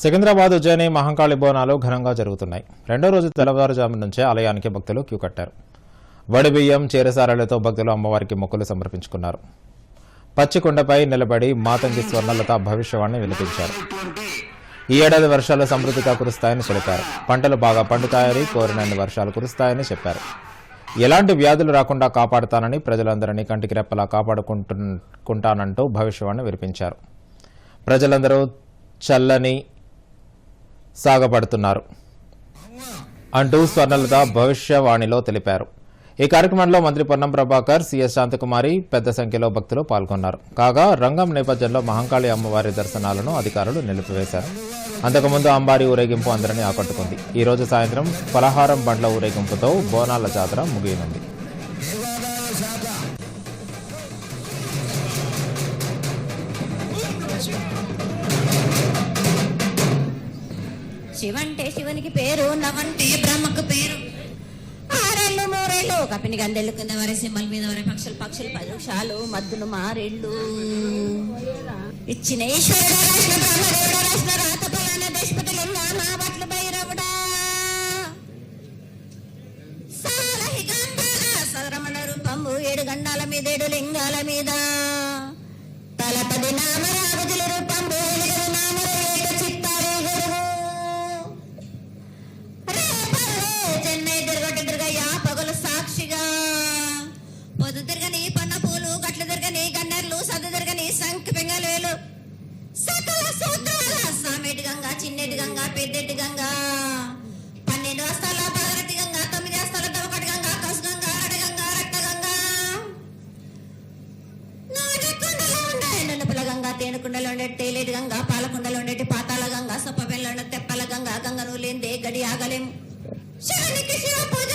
సికింద్రాబాద్ ఉజ్జయిని మహంకాళి బోనాలు ఘనంగా జరుగుతున్నాయి. రెండో రోజు తెల్లవారుజాము నుంచే ఆలయానికి భక్తులు క్యూ కట్టారు. వడి బియ్యం చీరసారాలతో భక్తులు అమ్మవారికి మొక్కులు సమర్పించుకున్నారు. పచ్చికొండపై నిలబడి మాతంగి స్వర్ణలత భవిష్యవాణి వినిపించారు ఈ ఏడాది వర్షాలు సమృద్ధిగా కురుస్తాయని తెలిపారు పంటలు బాగా పండుతాయని కోరినన్ని వర్షాలు కురుస్తాయని చెప్పారు. ఎలాంటి వ్యాధులు రాకుండా కాపాడుతానని ప్రజలందరినీ కంటికి రెప్పలా కాపాడుకుంటానంటూ భవిష్యవాణి వినిపించారు. ప్రజలందరూ చల్లని సాగపడుతున్నారు అంటూ స్వర్ణలత భవిష్యవాణిలో తెలిపారు. ఈ కార్యక్రమంలో మంత్రి పొన్నం ప్రభాకర్ సిఎస్ శాంతకుమారి పెద్ద సంఖ్యలో భక్తులు పాల్గొన్నారు. కాగా రంగం నేపథ్యంలో మహంకాళి అమ్మవారి దర్శనాలను అధికారులు నిలిపివేశారు. అంతకుముందు అంబారి ఊరేగింపు అందరినీ ఆకట్టుకుంది. ఈ రోజు సాయంత్రం పలహారం బండ్ల ఊరేగింపుతో బోనాల జాతర ముగియనుంది. శివంటే శివునికి పేరు నవంటే బ్రహ్మకు పేరు. ఆరేళ్ళు మూరేళ్ళు కపిని గందెళ్ళు కింద వరే సింహల మీద వరే పక్షులు పక్షులు పరుషాలు మద్దులు మారేళ్ళు. ఇచ్చిన ఈశ్వరుడు రాసిన బ్రహ్మదేవుడు రాసిన రాత ఫలానా దేశపతులు మా బట్లు భైరవుడా. సరమణ రూపంబు ఏడు గండాల మీద ఏడు లింగాల మీద. తలపది నామరాజుల పెంగలేలు సకల సూత్రాల. సామెటి గంగ చిన్నటి గంగ పెద్దటి గంగ పన్నెండు వస్తాల భగరతి గంగ తొమ్మిది వస్తాల దవకటి గంగ కసు గంగ అడ గంగ రక్త గంగ నాగకుండలో ఉండే నలుపుల గంగ తేనుకుండలో ఉండే తేలేటి గంగ పాలకుండలో ఉండేటి పాతాల గంగ సొప్పబెల్లో ఉండే తెప్పల గంగ గంగను లేదే గడి ఆగలేము శివునికి శివ పూజ